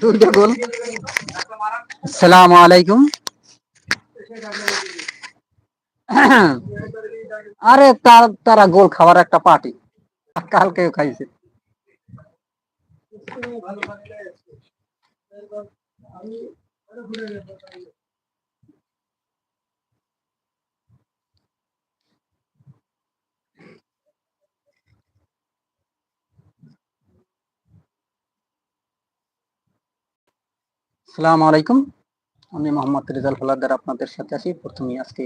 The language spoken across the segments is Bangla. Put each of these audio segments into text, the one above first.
দুইটা আসসালামু আলাইকুম। আরে তার তারা গোল খাবার একটা পার্টি। কালকে খাইছে। আসসালামু আলাইকুম। আমি মোহাম্মদ রেজাল ফলাদার আপনাদের সাথে আছি। প্রথমে আজকে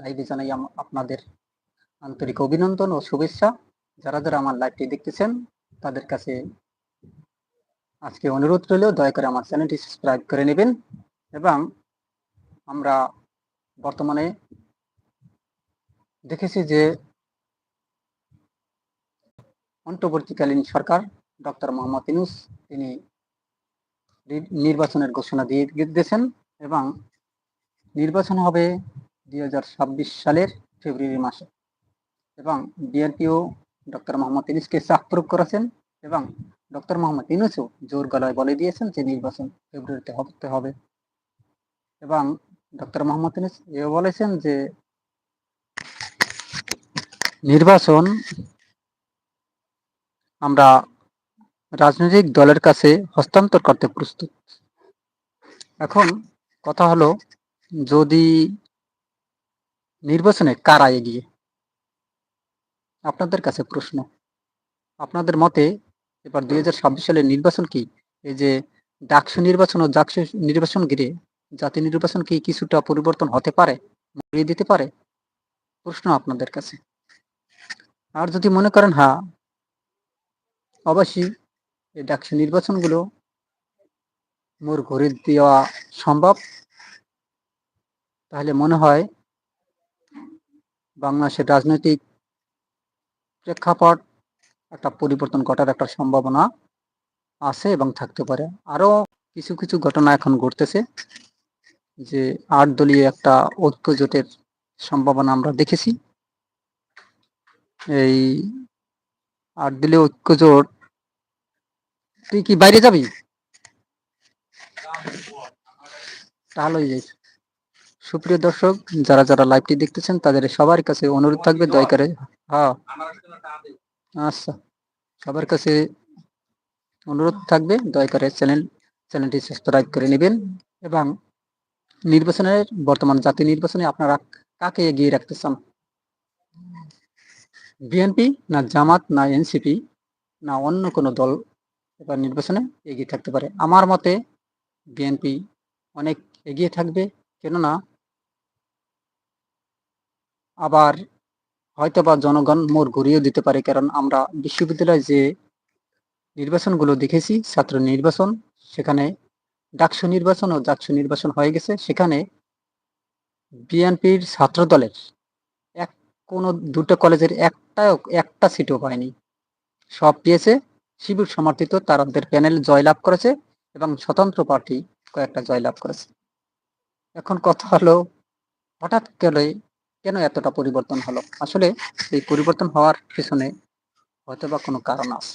লাইভে জানাই আপনাদের আন্তরিক অভিনন্দন ও শুভেচ্ছা। যারা যারা আমার লাইভটি দেখতেছেন, তাদের কাছে আজকে অনুরোধ রইল, দয়া করে আমার চ্যানেলটি সাবস্ক্রাইব করে নেবেন এবং আমরা বর্তমানে দেখেছি যে অন্তর্বর্তীকালীন সরকার ডক্টর মোহাম্মদ ইনুস তিনি নির্বাচনের ঘোষণা দিয়ে দিয়েছেন এবং নির্বাচন হবে দুই হাজার ছাব্বিশ সালের ফেব্রুয়ারি মাসে। এবং বিএনপিও ডক্টর মোহাম্মদ ইনুসকে চাপ প্রয়োগ করেছেন এবং ডক্টর মোহাম্মদ ইনুসও জোর গলায় বলে দিয়েছেন যে নির্বাচন ফেব্রুয়ারিতে হতে হবে। এবং ডক্টর মোহাম্মদ ইনুস এও বলেছেন যে নির্বাচন আমরা রাজনৈতিক দলের কাছে হস্তান্তর করতে প্রস্তুত। এখন কথা হলো, যদি নির্বাচনে কারা এগিয়ে? আপনাদের কাছে প্রশ্ন। আপনাদের মতে এবার দুই হাজার ছাব্বিশ সালের নির্বাচন কি? এই যে ডাকসু নির্বাচন ও জাকসু নির্বাচন ঘিরে জাতীয় নির্বাচন কি কিছুটা পরিবর্তন হতে পারে মরিয়ে দিতে পারে? প্রশ্ন আপনাদের কাছে। আর যদি মনে করেন হ্যাঁ অবশ্যই এই ডাকসু নির্বাচনগুলো মোর ঘুরে দেওয়া সম্ভব। তাহলে মনে হয় বাংলাদেশের রাজনৈতিক প্রেক্ষাপট একটা পরিবর্তন ঘটার একটা সম্ভাবনা আছে এবং থাকতে পারে। আরও কিছু কিছু ঘটনা এখন ঘটতেছে যে আট দলীয় একটা ঐক্য জোটের সম্ভাবনা আমরা দেখেছি। এই আট দলীয় ঐক্য জোট তুই কি বাইরে যাবি? তাহলে যাই সুপ্রিয় দর্শক, যারা যারা লাইভটি দেখতেছেন, তাদের সবার কাছে অনুরোধ থাকবে, দয়া করে হ্যাঁ। আচ্ছা সবার কাছে অনুরোধ থাকবে, দয়া করে চ্যানেল চ্যানেলটি সাবস্ক্রাইব করে নেবেন এবং নির্বাচনের, বর্তমান জাতীয় নির্বাচনে আপনারা কাকে এগিয়ে রাখতে চান? বিএনপি না জামাত না এনসিপি না অন্য কোনো দল? এবার নির্বাচনে এগিয়ে থাকতে পারে। আমার মতে বিএনপি অনেক এগিয়ে থাকবে, কেননা আবার হয়তোবা জনগণ মোর ঘুরিয়ে দিতে পারে, কারণ আমরা বিশ্ববিদ্যালয়ে যে নির্বাচনগুলো দেখেছি, ছাত্র নির্বাচন, সেখানে ডাকসু নির্বাচন ও জাকসু নির্বাচন হয়ে গেছে। সেখানে বিএনপির ছাত্র দলের এক কোনো দুটো কলেজের একটাও একটা সিটও পায়নি। সব পেয়েছে শিবির সমর্থিত তাদের প্যানেল জয়লাভ করেছে এবং স্বতন্ত্র পার্টি কয়েকটা জয়লাভ করেছে। এখন কথা হলো, হঠাৎ করে কেন এতটা পরিবর্তন হলো? আসলে এই পরিবর্তন হওয়ার পিছনে হয়তো বা কোনো কারণ আছে।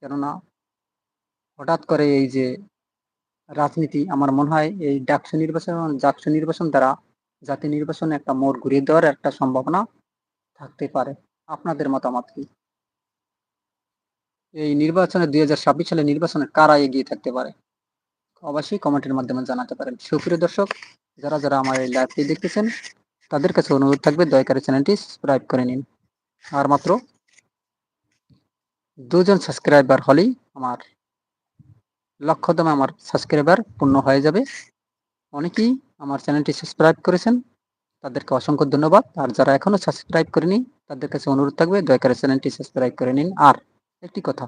কেননা হঠাৎ করে এই যে রাজনীতি, আমার মনে হয় এই ডাকসু নির্বাচন এবং জাকসু নির্বাচন দ্বারা জাতীয় নির্বাচনে একটা মোড় ঘুরিয়ে দেওয়ার একটা সম্ভাবনা থাকতে পারে। আপনাদের মতামত কি? এই নির্বাচনে দুই হাজার ছাব্বিশ সালে নির্বাচনে কারা এগিয়ে থাকতে পারে? অবশ্যই কমেন্টের মাধ্যমে জানাতে পারেন। সুপ্রিয় দর্শক, যারা যারা আমার এই লাইভটি দেখতেছেন, তাদের কাছে অনুরোধ থাকবে, দয়া করে চ্যানেলটি সাবস্ক্রাইব করে নিন। আর মাত্র দুজন সাবস্ক্রাইবার হলেই আমার লক্ষ্যদমে আমার সাবস্ক্রাইবার পূর্ণ হয়ে যাবে। অনেকেই আমার চ্যানেলটি সাবস্ক্রাইব করেছেন, তাদেরকে অসংখ্য ধন্যবাদ। আর যারা এখনও সাবস্ক্রাইব করেনি, তাদের কাছে অনুরোধ থাকবে, দয়া করে চ্যানেলটি সাবস্ক্রাইব করে নিন। আর একটি কথা।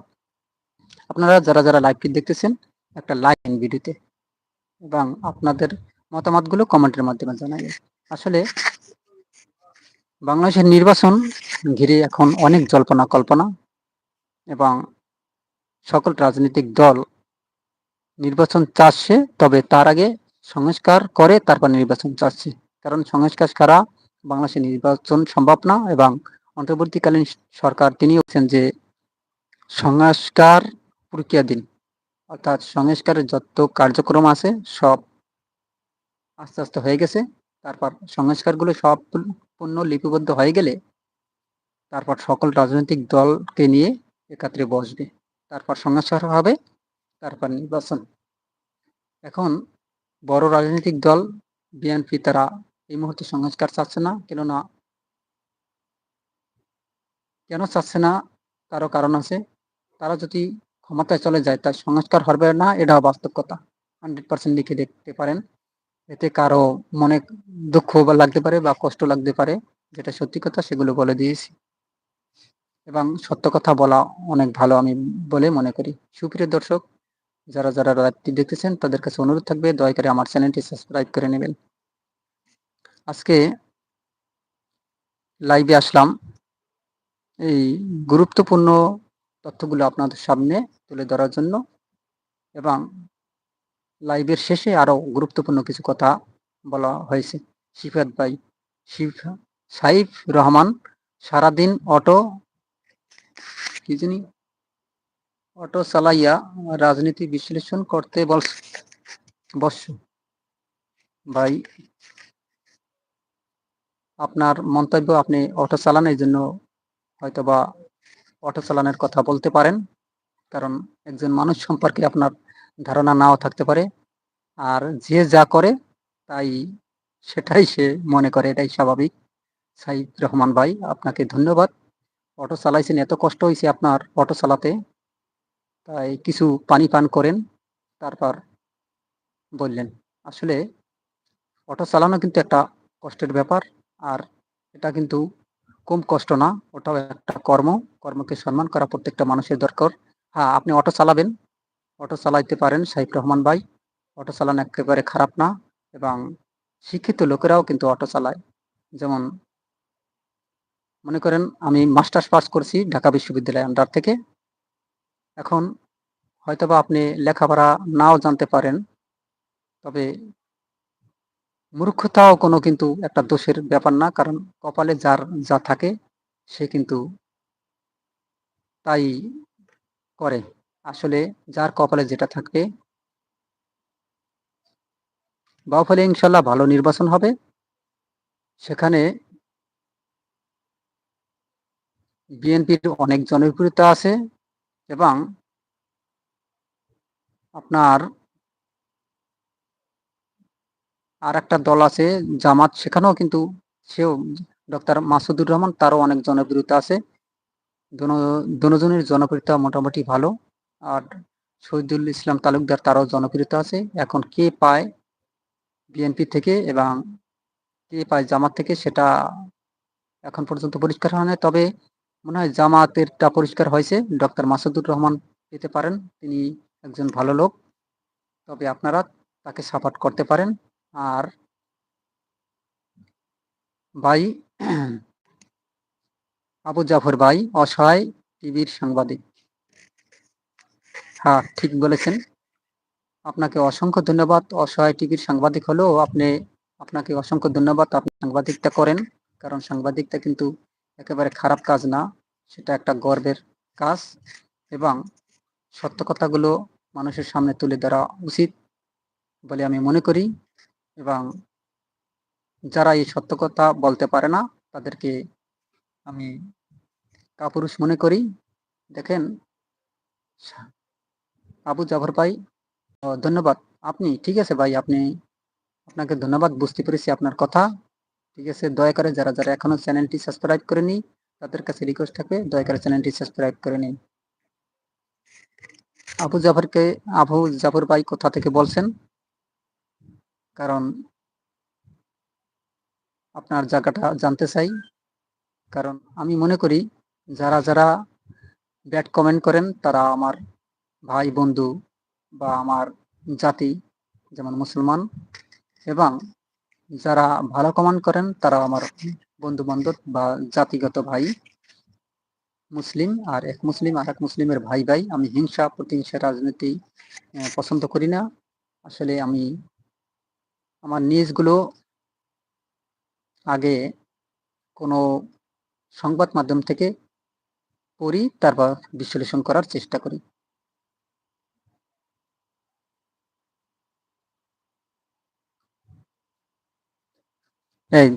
আপনারা যারা যারা লাইভটি দেখতেছেন, একটা লাইক ভিডিওতে এবং আপনাদের মতামতগুলো কমেন্টের মাধ্যমে জানাবেন। আসলে বাংলাদেশের নির্বাচন ঘিরে এখন অনেক জল্পনা কল্পনা এবং সকল রাজনৈতিক দল নির্বাচন চাচ্ছে, তবে তার আগে সংস্কার করে তারপর নির্বাচন চাচ্ছে। কারণ সংস্কার ছাড়া বাংলাদেশে নির্বাচন সম্ভব না এবং অন্তর্বর্তীকালীন সরকার তিনি বলছেন যে সংস্কার প্রক্রিয়াধীন অর্থাৎ সংস্কারের যত কার্যক্রম আছে, সব আস্তে আস্তে হয়ে গেছে। তারপর সংস্কারগুলো সব পূর্ণ লিপিবদ্ধ হয়ে গেলে তারপর সকল রাজনৈতিক দলকে নিয়ে একাত্রে বসবে। তারপর সংস্কার হবে, তারপর নির্বাচন। এখন বড় রাজনৈতিক দল, বিএনপি, তারা এই মুহূর্তে সংস্কার চাচ্ছে না, কেননা, কেন চাচ্ছে না? তারও কারণ আছে। তারা যদি ক্ষমতায় চলে যায়, তার সংস্কার হবে না এটা বাস্তব কথা হান্ড্রেড পার্সেন্ট লিখে দেখতে পারেন। এতে কারও মনে দুঃখ বা লাগতে পারে বা কষ্ট লাগতে পারে, যেটা সত্যি কথা সেগুলো বলে দিয়েছি। এবং সত্য কথা বলা অনেক ভালো আমি বলে মনে করি। সুপ্রিয় দর্শক, যারা যারা রাতটি দেখতেছেন, তাদের কাছে অনুরোধ থাকবে, দয়া করে আমার চ্যানেলটি সাবস্ক্রাইব করে নেবেন। আজকে লাইভে আসলাম এই গুরুত্বপূর্ণ তথ্যগুলো আপনাদের সামনে তুলে ধরার জন্য এবং লাইভের শেষে আরও গুরুত্বপূর্ণ কিছু কথা বলা হয়েছে। শিফাত ভাই, শিফা, সাইফ রহমান সারাদিন অটো কি জানি, অটো চালাইয়া রাজনীতি বিশ্লেষণ করতে বল বস ভাই, আপনার মন্তব্য আপনি অটো চালান, এই জন্য হয়তোবা অটো চালানোর কথা বলতে পারেন, কারণ একজন মানুষ সম্পর্কে আপনার ধারণা নাও থাকতে পারে। আর যে যা করে, তাই সেটাই সে মনে করে, এটাই স্বাভাবিক। সাইদ রহমান ভাই, আপনাকে ধন্যবাদ। অটো চালাইছেন, এত কষ্ট হয়েছে আপনার অটো চালাতে। তাই কিছু পানি পান করেন, তারপর বললেন, আসলে অটো চালানো কিন্তু একটা কষ্টের ব্যাপার, আর এটা কিন্তু কম কষ্ট না, ওটাও একটা কর্ম। কর্মকে সম্মান করা প্রত্যেকটা মানুষের দরকার। হ্যাঁ আপনি অটো চালাবেন। অটো চালাইতে পারেন সাইফ রহমান ভাই। অটো চালানো একেবারে খারাপ না এবং শিক্ষিত লোকেরাও কিন্তু অটো চালায়। যেমন মনে করেন, আমি মাস্টার্স পাস করছি ঢাকা বিশ্ববিদ্যালয় আন্ডার থেকে। এখন হয়তোবা আপনি লেখাপড়া নাও জানতে পারেন, তবে মূর্খতাও কোনো কিন্তু একটা দোষের ব্যাপার না, কারণ কপালে যার যা থাকে সে কিন্তু তাই করে। আসলে যার কপালে যেটা থাকবে বাউফলে ইনশাল্লাহ ভালো নির্বাচন হবে। সেখানে বিএনপির অনেক জনপ্রিয়তা আছে এবং আপনার আর একটা দল আছে, জামাত, সেখানেও কিন্তু সেও ডক্টর মাসুদুর রহমান, তারও অনেক জনপ্রিয়তা আছে। দুজনের জনপ্রিয়তা মোটামুটি ভালো। আর শহীদুল ইসলাম তালুকদার, তারও জনপ্রিয়তা আছে। এখন কে পায় বিএনপি থেকে এবং কে পায় জামাত থেকে, সেটা এখন পর্যন্ত পরিষ্কার হয় না তবে মনে হয় জামাতেরটা পরিষ্কার হয়েছে। ডক্টর মাসুদুর রহমান পেতে পারেন। তিনি একজন ভালো লোক। তবে আপনারা তাকে সাপোর্ট করতে পারেন। আর ভাই আবু জাফর ভাই অসহায় টিভির সাংবাদিক। হ্যাঁ ঠিক বলেছেন। আপনাকে অসংখ্য ধন্যবাদ। অসহায় টিভির সাংবাদিক হলেও আপনি, আপনাকে অসংখ্য ধন্যবাদ। আপনি সাংবাদিকটা করেন, কারণ সাংবাদিকটা কিন্তু একেবারে খারাপ কাজ না, সেটা একটা গর্বের কাজ এবং সত্য কথাগুলো মানুষের সামনে তুলে ধরা উচিত বলে আমি মনে করি। এবং যারা এই সত্য কথা বলতে পারে না, তাদেরকে আমি কাপুরুষ মনে করি। দেখেন, আবু জাফর ভাই ধন্যবাদ। আপনি, ঠিক আছে ভাই, আপনি আপনাকে ধন্যবাদ, বুঝতে পেরেছি আপনার কথা। ঠিক আছে, দয়া করে যারা যারা এখনও চ্যানেলটি সাবস্ক্রাইব করেনি, তাদের কাছে রিকোয়েস্ট থাকবে, দয়া করে চ্যানেলটি সাবস্ক্রাইব করে নিন। আবু জাফরকে, আবু জাফর ভাই কোথা থেকে বলছেন? কারণ আপনার জায়গাটা জানতে চাই। কারণ আমি মনে করি, যারা যারা ব্যাড কমেন্ট করেন, তারা আমার ভাই, বন্ধু বা আমার জাতি, যেমন মুসলমান, এবং যারা ভালো কমেন্ট করেন, তারা আমার বন্ধু বান্ধব বা জাতিগত ভাই, মুসলিম আর এক মুসলিম আর এক মুসলিমের ভাই ভাই আমি হিংসা, প্রতিহিংসা, রাজনীতি পছন্দ করি না। আসলে আমি আমার নিউজগুলো আগে কোনো সংবাদ মাধ্যম থেকে পড়ি, তারপর বিশ্লেষণ করার চেষ্টা করি। এই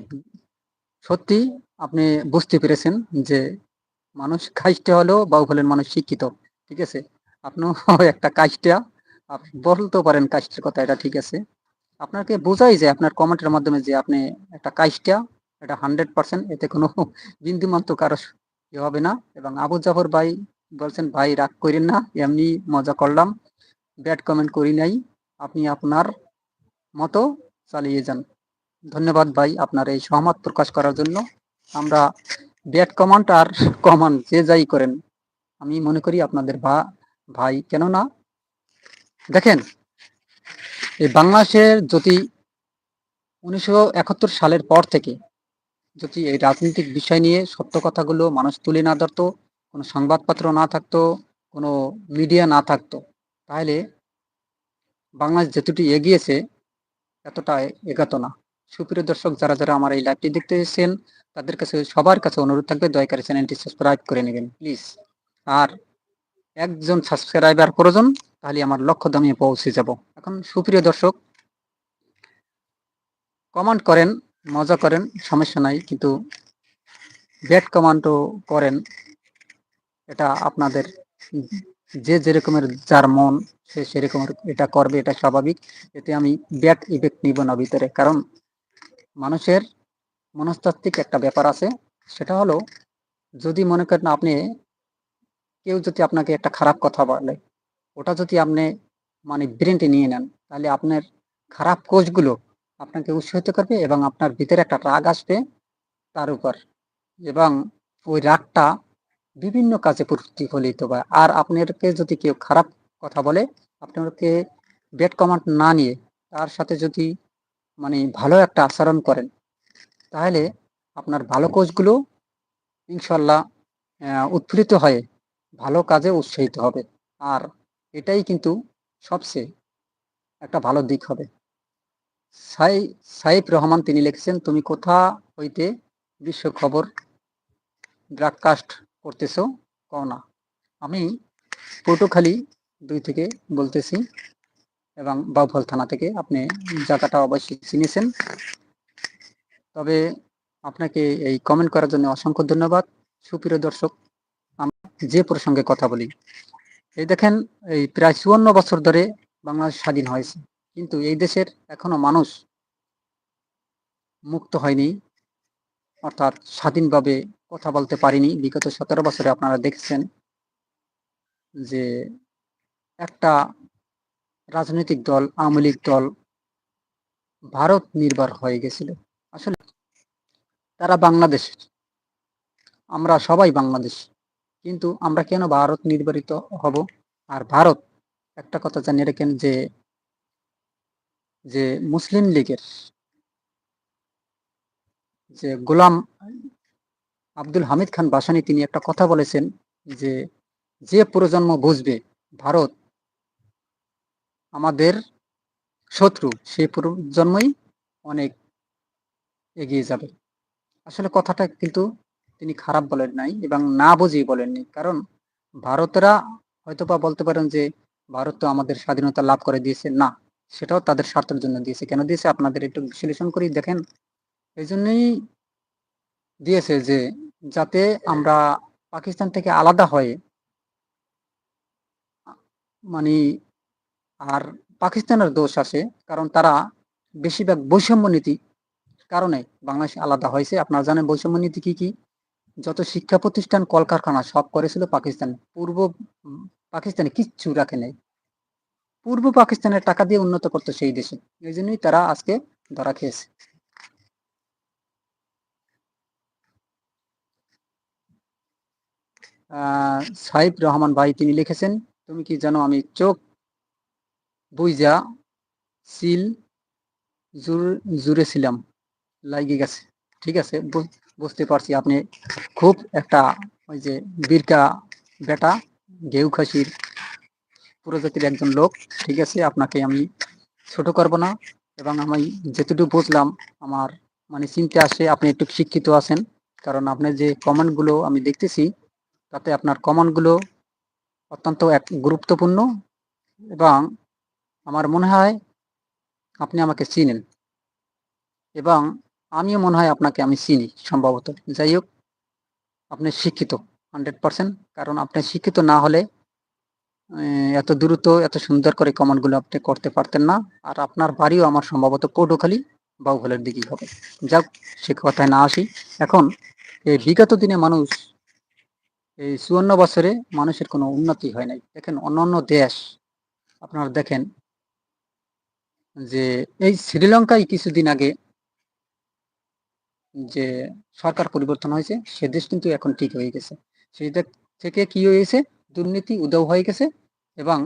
সত্যি আপনি বুঝতে পেরেছেন যে মানুষ খাইতে হলেও বাহুবলের মানুষ শিক্ষিত, ঠিক আছে? আপনিও একটা কাজটা আপনি বলতে পারেন কাজটির কথা, এটা ঠিক আছে। আপনাকে বোঝাই যে আপনার কমেন্টের মাধ্যমে যে আপনি একটা কাজটা, এটা হান্ড্রেড পার্সেন্ট এতে কোনো বিন্দু মাত্র কারও ইয়ে হবে না। এবং আবু জাফর ভাই বলছেন, ভাই, রাগ করেন না, এমনি মজা করলাম ব্যাড কমেন্ট করি নাই। আপনি আপনার মতো চালিয়ে যান। ধন্যবাদ ভাই আপনার এই সহমত প্রকাশ করার জন্য। আমরা ব্যাড কমান্ড আর কমান্ড যে যাই করেন, আমি মনে করি আপনাদের ভা, ভাই কেননা, দেখেন এই বাংলাদেশের যদি উনিশশো একাত্তর সালের পর থেকে যদি এই রাজনৈতিক বিষয় নিয়ে সত্য কথাগুলো মানুষ তুলে না ধরতো, কোনো সংবাদপত্র না থাকতো, কোনো মিডিয়া না থাকতো, তাহলে বাংলাদেশ যেতুটি এগিয়েছে এতটা এগাতো না। সুপ্রিয় দর্শক, যারা যারা আমার এই লাইভটি দেখতে এসেছেন, তাদের কাছে সবার কাছে অনুরোধ থাকবে, দয়া করে চ্যানেলটি সাবস্ক্রাইব করে নেবেন প্লিজ আর একজন সাবস্ক্রাইবার প্রয়োজন তাহলে আমার লক্ষ্য দামিয়ে পৌঁছে যাব। এখন সুপ্রিয় দর্শক কমান্ড করেন, মজা করেন, সমস্যা নাই, কিন্তু ব্যাট কমান্ডও করেন, এটা আপনাদের যে যেরকমের যার মন, সে সেরকমের এটা করবে, এটা স্বাভাবিক। এতে আমি ব্যাট ইফেক্ট নিব না ভিতরে, কারণ মানুষের মনস্তাত্ত্বিক একটা ব্যাপার আছে, সেটা হলো যদি মনে করেন আপনি, কেউ যদি আপনাকে একটা খারাপ কথা বলে ওটা যদি আপনি মানে ব্রেনটে নিয়ে নেন, তাহলে আপনার খারাপ কোচগুলো আপনাকে উৎসাহিত করবে এবং আপনার ভিতরে একটা রাগ আসবে তার উপর। এবং ওই রাগটা বিভিন্ন কাজে প্রতিফলিত হয়। আর আপনাকে যদি কেউ খারাপ কথা বলে আপনাকে ব্যাড কমান্ড না নিয়ে তার সাথে যদি মানে ভালো একটা আচরণ করেন, তাহলে আপনার ভালো কোচগুলো ইনশাল্লাহ উৎফুল্লিত হয়ে ভালো কাজে উৎসাহিত হবে। আর এটাই কিন্তু সবচেয়ে একটা ভালো দিক হবে। সাই, সাইফ রহমান তিনি লিখেছেন, তুমি কোথা হইতে বিশ্ব খবর ব্রডকাস্ট করতেছো কও না। আমি পটুখালি দুই থেকে বলতেছি এবং বাউফল থানা থেকে আপনি জায়গাটা অবশ্যই চিনেছেন। তবে আপনাকে এই কমেন্ট করার জন্য অসংখ্য ধন্যবাদ। সুপ্রিয় দর্শক আমরা যে প্রসঙ্গে কথা বলি এই দেখেন, এই প্রায় চুয়ান্ন বছর ধরে বাংলাদেশ স্বাধীন হয়েছে। কিন্তু এই দেশের এখনও মানুষ মুক্ত হয়নি, অর্থাৎ স্বাধীনভাবে কথা বলতে পারিনি। বিগত সতেরো বছরে আপনারা দেখেছেন যে একটা রাজনৈতিক দল, আওয়ামী লীগ দল ভারত নির্ভর হয়ে গেছিল। আসলে তারা বাংলাদেশ আমরা সবাই বাংলাদেশ। কিন্তু আমরা কেন ভারত নির্বারিত হব? আর ভারত, একটা কথা জানিয়ে রেখেন যে যে মুসলিম লীগের যে গোলাম আব্দুল হামিদ খান বাসানি, তিনি একটা কথা বলেছেন যে যে প্রজন্ম বুঝবে ভারত আমাদের শত্রু সেই প্রজন্মই অনেক এগিয়ে যাবে। আসলে কথাটা কিন্তু তিনি খারাপ বলেন নাই এবং না বুঝেই বলেননি কারণ ভারতেরা হয়তোবা বলতে পারেন যে, ভারত তো আমাদের স্বাধীনতা লাভ করে দিয়েছে। না, সেটাও তাদের স্বার্থের জন্য দিয়েছে। কেন দিয়েছে? আপনাদের একটু বিশ্লেষণ করি, দেখেন। এই জন্যই দিয়েছে যে, যাতে আমরা পাকিস্তান থেকে আলাদা হয়ে মানে আর পাকিস্তানের দোষ আছে কারণ তারা বেশিরভাগ বৈষম্য নীতি কারণে বাংলাদেশ আলাদা হয়েছে। আপনারা জানেন বৈষম্য নীতি কি কি? যত শিক্ষা প্রতিষ্ঠান কলকারখানা সব করেছিল পাকিস্তান, পূর্ব পাকিস্তানে কিচ্ছু রাখে নাই। পূর্ব পাকিস্তানের টাকা দিয়ে উন্নত করতো সেই দেশে। এই জন্যই তারা আজকে ধরা খেয়েছে। সাইফ রহমান ভাই তিনি লিখেছেন, তুমি কি জানো আমি চোখ বুইজা সিল জুড়ে ছিলাম লাগিয়ে গেছে। ঠিক আছে বুঝতে পারছি আপনি খুব একটা ওই যে বীরকা বেটা, ঘেউ খাসির প্রজাতির একজন লোক, ঠিক আছে? আপনাকে আমি ছোট করব না এবং আমি যেটুকু বুঝলাম আমার মানে চিনতে আসে, আপনি একটু শিক্ষিত আছেন। কারণ আপনার যে কমেন্টগুলো আমি দেখতেছি, তাতে আপনার কমেন্টগুলো অত্যন্ত এক গুরুত্বপূর্ণ এবং আমার মনে হয় আপনি আমাকে চিনেন। এবং আমিও মনে হয় আপনাকে আমি চিনি সম্ভবত। যাই হোক, আপনি শিক্ষিত হান্ড্রেড পার্সেন্ট কারণ আপনি শিক্ষিত না হলে এত দ্রুত, এত সুন্দর করে কমেন্টগুলো আপনি করতে পারতেন না। আর আপনার বাড়িও আমার সম্ভবত পটুখালী বাউখালের দিকেই হবে। যাক সে কথায় না আসি। এখন, এই বিগত দিনে মানুষ, এই চুয়ান্ন বছরে মানুষের কোনো উন্নতি হয় নাই। দেখেন, অন্যান্য দেশ, আপনারা দেখেন যে এই শ্রীলঙ্কায় কিছুদিন আগে যে সরকার পরিবর্তন হয়েছে, সে দেশ কিন্তু এখন ঠিক হয়ে গেছে। সেই দেশ থেকে কি হয়েছে? দুর্নীতি উদয় হয়ে গেছে এবং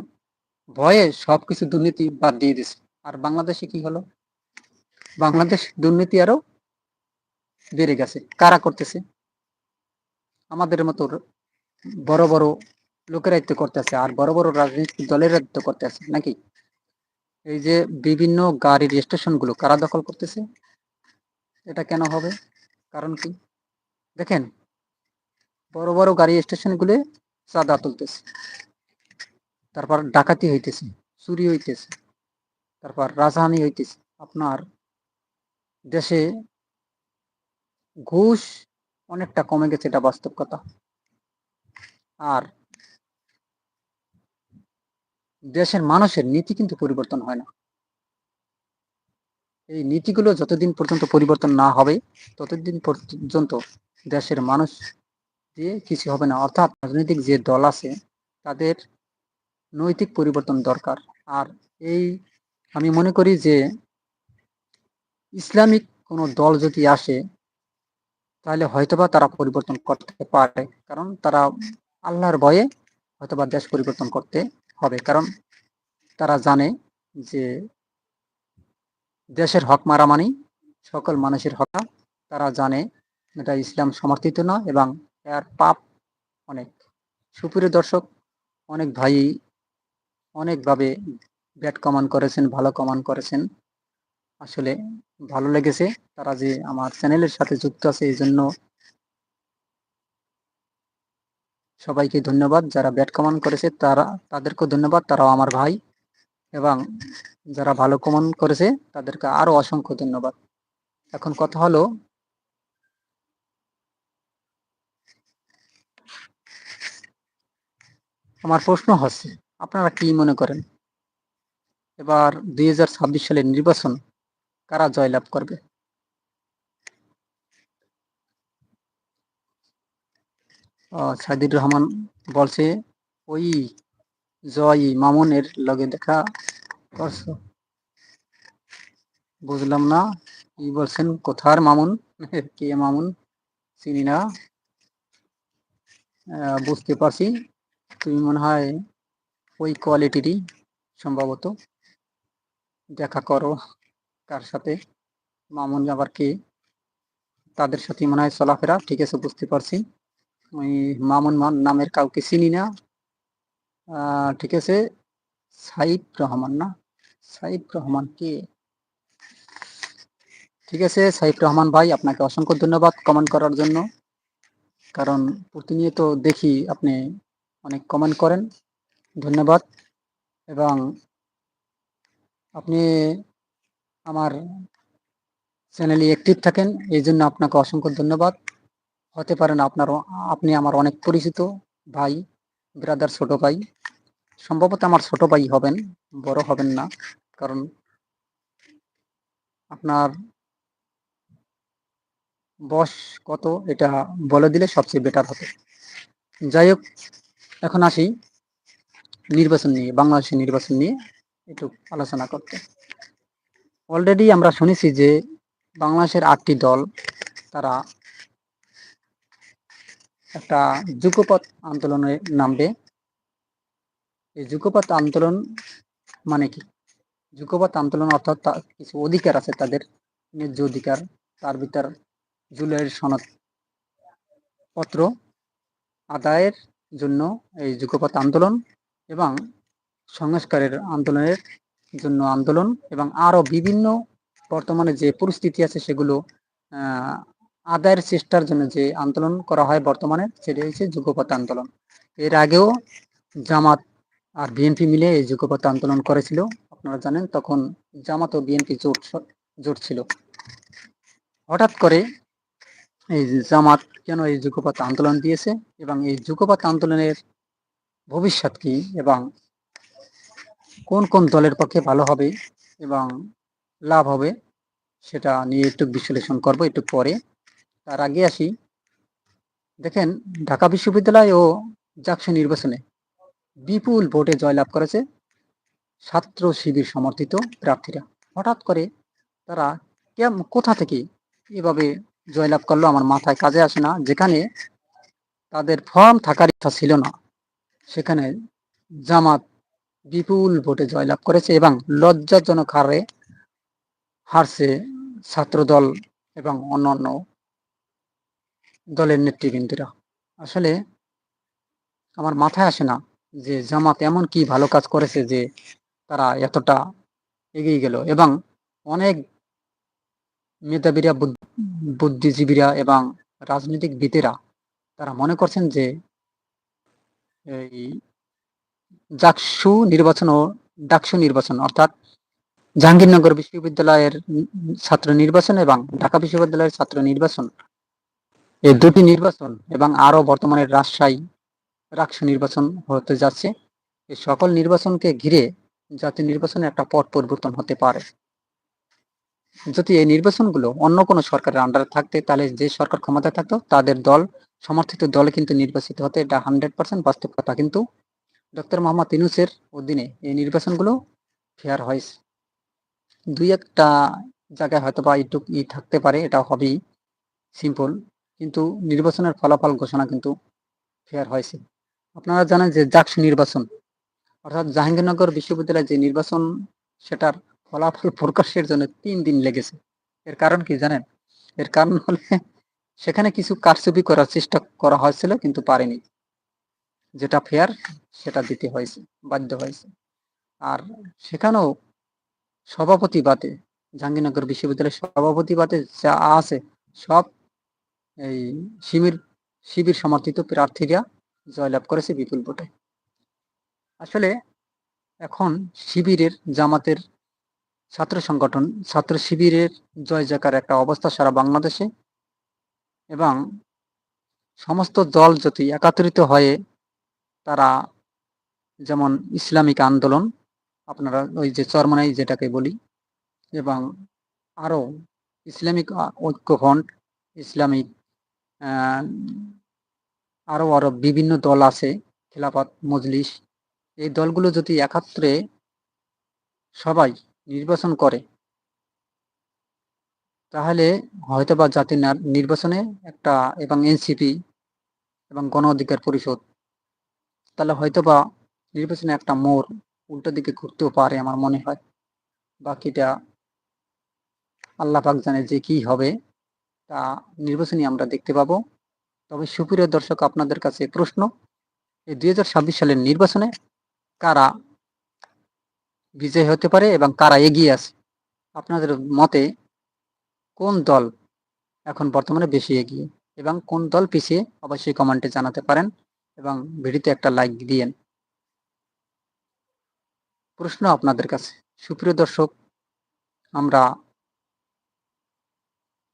ভয়ে সবকিছু দুর্নীতি বাদ দিয়ে দিছে আর বাংলাদেশে কি হলো? বাংলাদেশ দুর্নীতি আরও বেড়ে গেছে। কারা করতেছে? আমাদের মতো বড় বড় লোকেরাই তো করতেছে আর বড় বড় রাজনৈতিক দলেরা তো করতেছে নাকি? এই যে বিভিন্ন গাড়ির স্টেশনগুলো কারা দখল করতেছে? এটা কেন হবে? কারণ কি? দেখেন, বড় বড় গাড়ি স্টেশনগুলো চাঁদা তুলতেছে। তারপর ডাকাতি হইতেছে, চুরি হইতেছে, তারপর রাজহানি হইতেছে। আপনার দেশে ঘুষ অনেকটা কমে গেছে, এটা বাস্তব কথা। আর দেশের মানুষের নীতি কিন্তু পরিবর্তন হয় না। এই নীতিগুলো যতদিন পর্যন্ত পরিবর্তন না হবে, ততদিন পর্যন্ত দেশের মানুষ দিয়ে কিছু হবে না। অর্থাৎ রাজনৈতিক যে দল আছে, তাদের নৈতিক পরিবর্তন দরকার। আর এই আমি মনে করি যে, ইসলামিক কোনো দল যদি আসে, তাহলে হয়তোবা তারা পরিবর্তন করতে পারে। কারণ তারা আল্লাহর ভয়ে হয়তোবা দেশ পরিবর্তন করতে হবে। কারণ তারা জানে যে দেশের হক মারা মানি সকল মানুষের হক। তারা জানে এটা ইসলাম সমর্থিত না এবং এর পাপ অনেক। সুপ্রিয় দর্শক, অনেক ভাই অনেকভাবে ব্যাট কমান করেছেন, ভালো কমান করেছেন। আসলে ভালো লেগেছে। তারা যে আমার চ্যানেলের সাথে যুক্ত আছে, এই জন্য সবাইকে ধন্যবাদ। যারা ব্যাট কমান করেছে, তারা, তাদেরকেও ধন্যবাদ। তারাও আমার ভাই এবং যারা ভালো কমান করেছে তাদেরকে আরও অসংখ্য ধন্যবাদ। এখন কথা হলো আমার প্রশ্ন হচ্ছে আপনারা কি মনে করেন? এবার দুই হাজার ছাব্বিশ সালের নির্বাচন কারা জয়লাভ করবে? আহ, সাইদুর রহমান বলছে ওই জয় মামুনের লগে দেখা করছ? বুঝলাম না। কি বলছেন? কোথার মামুন? কে মামুন? চিনি না। বুঝতে পারছি। তুমি মনে হয় ওই কোয়ালিটিরই সম্ভবত। দেখা করো কার সাথে। মামুন আবার কে? তাদের সাথে মনে হয় চলাফেরা। ঠিক আছে, বুঝতে পারছি। ওই মামুন মান নামের কাউকে চিনি না। ঠিক আছে, সাইফ রহমান না? সাইফ রহমান কে? ঠিক আছে, সাইফ রহমান ভাই, আপনাকে অসংখ্য ধন্যবাদ কমেন্ট করার জন্য। কারণ প্রতিনিয়ত দেখি আপনি অনেক কমেন্ট করেন। ধন্যবাদ। এবং আপনি আমার চ্যানেলে অ্যাক্টিভ থাকেন, এই জন্য আপনাকে অসংখ্য ধন্যবাদ। হতে পারেন আপনার আপনি আমার অনেক পরিচিত ভাই ব্রাদার ছোট ভাই। সম্ভবত আমার ছোট ভাই হবেন, বড় হবেন না। কারণ আপনার বস কত এটা বলে দিলে সবচেয়ে বেটার হতো। যাই হোক এখন আসি নির্বাচন নিয়ে, বাংলাদেশের নির্বাচন নিয়ে একটু আলোচনা করতে। অলরেডি আমরা শুনেছি যে বাংলাদেশের আটটি দল তারা একটা যুগপথ আন্দোলনে নামবে। এই যুগপথ আন্দোলন মানে কি? যুগপথ আন্দোলন অর্থাৎ কিছু অধিকার আছে তাদের, ন্যায্য অধিকার, তার ভিতর জুলাইয়ের সনদ পত্র আদায়ের জন্য এই যুগপথ আন্দোলন এবং সংস্কারের আন্দোলনের জন্য আন্দোলন এবং আরও বিভিন্ন বর্তমানে যে পরিস্থিতি আছে সেগুলো আদায়ের চেষ্টার জন্য যে আন্দোলন করা হয় বর্তমানে সেটা হচ্ছে যুগপথ আন্দোলন। এর আগেও জামাত আর বিএনপি মিলে এই যুগপথ আন্দোলন করেছিল। আপনারা জানেন, তখন জামাত ও বিএনপি জোট জোট ছিল। হঠাৎ করে এই জামাত কেন এই যুগপৎ আন্দোলন দিয়েছে এবং এই যুগপৎ আন্দোলনের ভবিষ্যৎ কি এবং কোন কোন দলের পক্ষে ভালো হবে এবং লাভ হবে সেটা নিয়ে একটু বিশ্লেষণ করব একটু পরে। তার আগে আসি। দেখেন, ঢাকা বিশ্ববিদ্যালয় ও জাকসু নির্বাচনে বিপুল ভোটে জয়লাভ করেছে। ছাত্র শিবির সমর্থিত প্রার্থীরা। হঠাৎ করে তারা কোথা থেকে? এভাবে জয়লাভ করল। আমার মাথায় কাজে আসে না। যেখানে তাদের ফর্ম থাকার ইচ্ছা ছিল না, সেখানে জামাত বিপুল ভোটে জয়লাভ করেছে এবং লজ্জাজনক হারে হারছে ছাত্রদল এবং অন্যান্য দলের নেতৃবৃন্দরা। আসলে আমার মাথায় আসে না যে জামাত এমন কি ভালো কাজ করেছে যে তারা এতটা এগিয়ে গেল এবং অনেক মেধাবীরা বুদ্ধিজীবীরা এবং রাজনৈতিক বিদেরা তারা মনে করছেন যে এই জাকসু নির্বাচন ও ডাকসু নির্বাচন অর্থাৎ জাহাঙ্গীরনগর বিশ্ববিদ্যালয়ের ছাত্র নির্বাচন এবং ঢাকা বিশ্ববিদ্যালয়ের ছাত্র নির্বাচন। এই দুটি নির্বাচন এবং আরও বর্তমানে রাজশাহী রাকসু নির্বাচন হতে যাচ্ছে। এই সকল নির্বাচনকে ঘিরে জাতীয় নির্বাচনে একটা পট পরিবর্তন হতে পারে। যদি এই নির্বাচনগুলো অন্য কোনো সরকারের আন্ডারে থাকতে, তাহলে যে সরকার ক্ষমতায় থাকতো, তাদের দল, সমর্থিত দলে কিন্তু নির্বাচিত হতে এটা হান্ড্রেড পার্সেন্ট বাস্তব কথা কিন্তু ডক্টর মোহাম্মদ ইনুসের অধীনে এই নির্বাচনগুলো ফেয়ার হয়েছে। দুই একটা জায়গায় হয়তো বা একটু ই থাকতে পারে এটা হবেই সিম্পল কিন্তু নির্বাচনের ফলাফল ঘোষণা কিন্তু ফেয়ার হয়েছে। আপনারা জানেন যে জাকসু নির্বাচন অর্থাৎ জাহাঙ্গীরনগর বিশ্ববিদ্যালয়ের যে নির্বাচন, সেটার ফলাফল প্রকাশের জন্য তিন দিন লেগেছে। এর কারণ কি জানেন? এর কারণ হলে সেখানে কিছু কারচুপি করার চেষ্টা করা হয়েছিল, কিন্তু পারেনি। যেটা ফেয়ার সেটা দিতে হয়েছে, বাধ্য হয়েছে। আর সেখানেও সভাপতি বাদে জাহাঙ্গীরনগর বিশ্ববিদ্যালয়ের সভাপতি বাদে যা আছে, সব এই শিবির শিবির সমর্থিত প্রার্থীরা জয়লাভ করেছে বিপুল ভোটে। আসলে এখন শিবিরের জামাতের ছাত্র সংগঠন, ছাত্র শিবিরের জয় জাকার একটা অবস্থা সারা বাংলাদেশে এবং সমস্ত দল যদি একাত্রিত হয়ে তারা যেমন ইসলামিক আন্দোলন, আপনারা ওই যে চরমনাই যেটাকে বলি, এবং আরও ইসলামিক ঐক্যফ্রন্ট, ইসলামিক আরও আরও আরও বিভিন্ন দল আছে, খেলাফত মজলিস এই দলগুলো যদি একাত্রে সবাই নির্বাচন করে, তাহলে হয়তোবা জাতির নির্বাচনে একটা এবং এনসিপি এবং গণ অধিকার পরিষদ, তাহলে হয়তোবা নির্বাচনে একটা মোড় উল্টো দিকে ঘুরতেও পারে আমার মনে হয়। বাকিটা আল্লাহ পাক জানে যে কি হবে, তা নির্বাচনী আমরা দেখতে পাবো। তবে সুপ্রিয় দর্শক, আপনাদের কাছে প্রশ্ন, এই দুই হাজার ছাব্বিশ সালের নির্বাচনে কারা বিজয় হতে পারে এবং কারা এগিয়ে আছে? আপনাদের মতে কোন দল এখন বর্তমানে বেশি এগিয়ে? এবং কোন দল পিছিয়ে? অবশ্যই কমেন্টে জানাতে পারেন এবং ভিডিওতে একটা লাইক দিয়েন। প্রশ্ন আপনাদের কাছে। সুপ্রিয় দর্শক, আমরা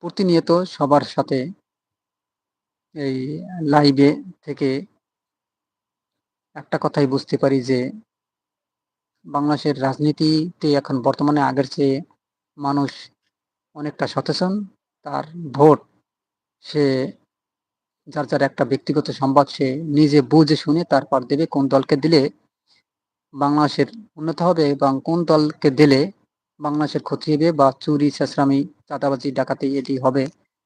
প্রতিনিয়ত সবার সাথে এই লাইভে থেকে একটা কথাই বুঝতে পারি যে, বাংলাদেশের রাজনীতিতে এখন বর্তমানে আগের চেয়ে মানুষ অনেকটা সচেতন। তার ভোট, সে যার যার একটা ব্যক্তিগত সম্পদ সে নিজে বুঝে শুনে তারপর দেবে কোন দলকে দিলে বাংলাদেশের উন্নত হবে এবং কোন দলকে দিলে বাংলাদেশের ক্ষতি হবে বা চুরি চেঁচড়ামি চাঁদাবাজি, ডাকাতি এটি হবে,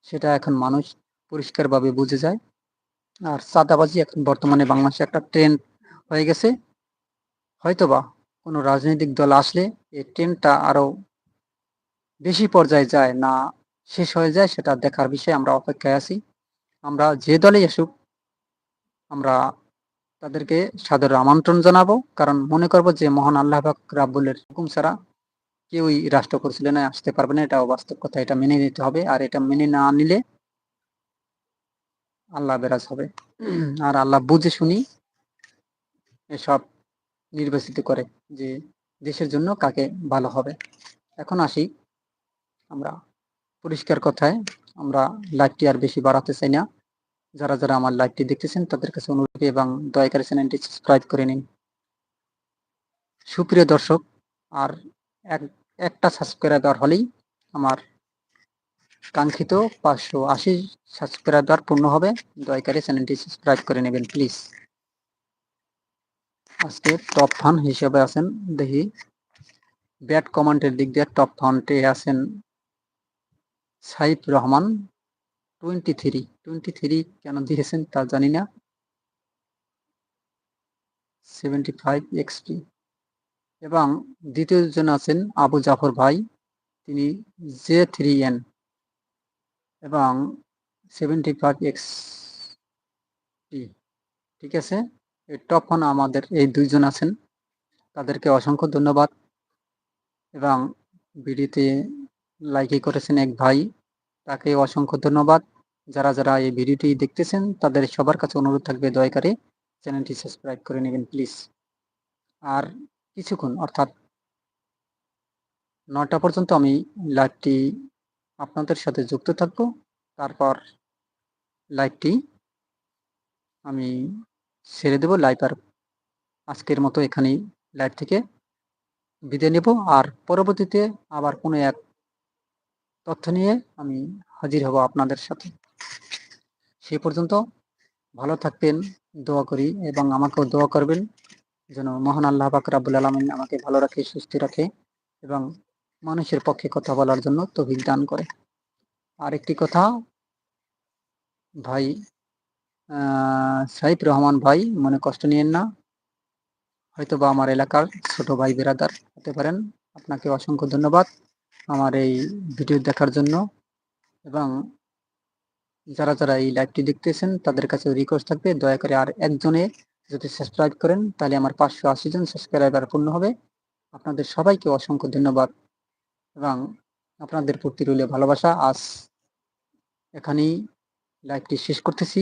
সেটা এখন মানুষ পরিষ্কারভাবে বুঝে যায়। আর চাঁদাবাজি এখন বর্তমানে বাংলাদেশে একটা ট্রেন্ড হয়ে গেছে। হয়তোবা কোনো রাজনৈতিক দল আসলে এই ট্রেনটা আরও বেশি পর্যায়ে যায় না শেষ হয়ে যায় সেটা দেখার বিষয়ে আমরা অপেক্ষায় আছি। আমরা যে দলেই আসুক, আমরা তাদেরকে সাদর আমন্ত্রণ জানাব। কারণ মনে করব যে মহান আল্লাহ পাক রাব্বুলের হুকুম ছাড়া কেউই রাষ্ট্র করছিলেন আসতে পারবে না। এটাও বাস্তব কথা, এটা মেনে নিতে হবে। আর এটা মেনে না নিলে আল্লাহ বেরাজ হবে। আর আল্লাহ বুঝে শুনি এসব নির্বাচিত করে যে দেশের জন্য কাকে ভালো হবে। এখন আসি আমরা পরিষ্কার কথায়, আমরা লাইভটি আর বেশি বাড়াতে চাই না। যারা যারা আমার লাইভটি দেখতেছেন, তাদের কাছে অনুরোধ এবং দয়া করে চ্যানেলটি সাবস্ক্রাইব করে নিন। সুপ্রিয় দর্শক, আর এক, একটা সাবস্ক্রাইবার হলেই আমার কাঙ্ক্ষিত পাঁচশো আশি সাবস্ক্রাইবার পূর্ণ হবে। দয়া করে চ্যানেলটি সাবস্ক্রাইব করে নেবেন, প্লিজ। আজকে টপ ফান হিসেবে আছেন, দেখি। ব্যাট কমান্ডের দিক দিয়ে টপ ফান্ডে আছেন Saif Rahman. Twenty three twenty three কেন দিয়েছেন তা জানি না। সেভেন্টি ফাইভ এক্সপি এবং দ্বিতীয় জন আছেন আবু জাফর ভাই, তিনি জে থ্রি এন এবং সেভেন্টি ফাইভ এক্স ঠিক আছে? ওয়ান আমাদের এই দুইজন আছেন। তাদেরকে অসংখ্য ধন্যবাদ। এবং ভিডিওতে লাইকই করেছেন এক ভাই, তাকে অসংখ্য ধন্যবাদ। যারা যারা এই ভিডিওটি দেখতেছেন, তাদের সবার কাছে অনুরোধ থাকবে দয়া করে চ্যানেলটি সাবস্ক্রাইব করে নেবেন প্লিজ আর কিছুক্ষণ, অর্থাৎ নটা পর্যন্ত আমি লাইভটি আপনাদের সাথে যুক্ত থাকব। তারপর লাইভটি আমি ছেড়ে দেব লাইভ আর আজকের মতো এখানেই লাইভ থেকে বিদায় নেব। আর পরবর্তীতে আবার কোনো এক তথ্য নিয়ে আমি হাজির হব আপনাদের সাথে। সে পর্যন্ত ভালো থাকবেন, দোয়া করি এবং আমাকেও দোয়া করবেন যেন মহান আল্লাহ পাক রাবুল আলমিন আমাকে ভালো রাখে, সুস্থ রাখে এবং মানুষের পক্ষে কথা বলার জন্য তভিক দান করে। আর একটি কথা, ভাই সাইফ রহমান ভাই, মনে কষ্ট নিয়েন না। হয়তো বা আমার এলাকার ছোট ভাই বেরাদার হতে পারেন। আপনাকে অসংখ্য ধন্যবাদ আমার এই ভিডিও দেখার জন্য। এবং যারা যারা এই লাইভটি দেখতেছেন, তাদের কাছে রিকোয়েস্ট থাকবে, দয়া করে আর একজনে যদি সাবস্ক্রাইব করেন, তাহলে আমার পাঁচশো আশি জন সাবস্ক্রাইবার পূর্ণ হবে। আপনাদের সবাইকে অসংখ্য ধন্যবাদ। এবং আপনাদের প্রতি রইলে ভালোবাসা। আজ এখানেই লাইভটি শেষ করতেছি।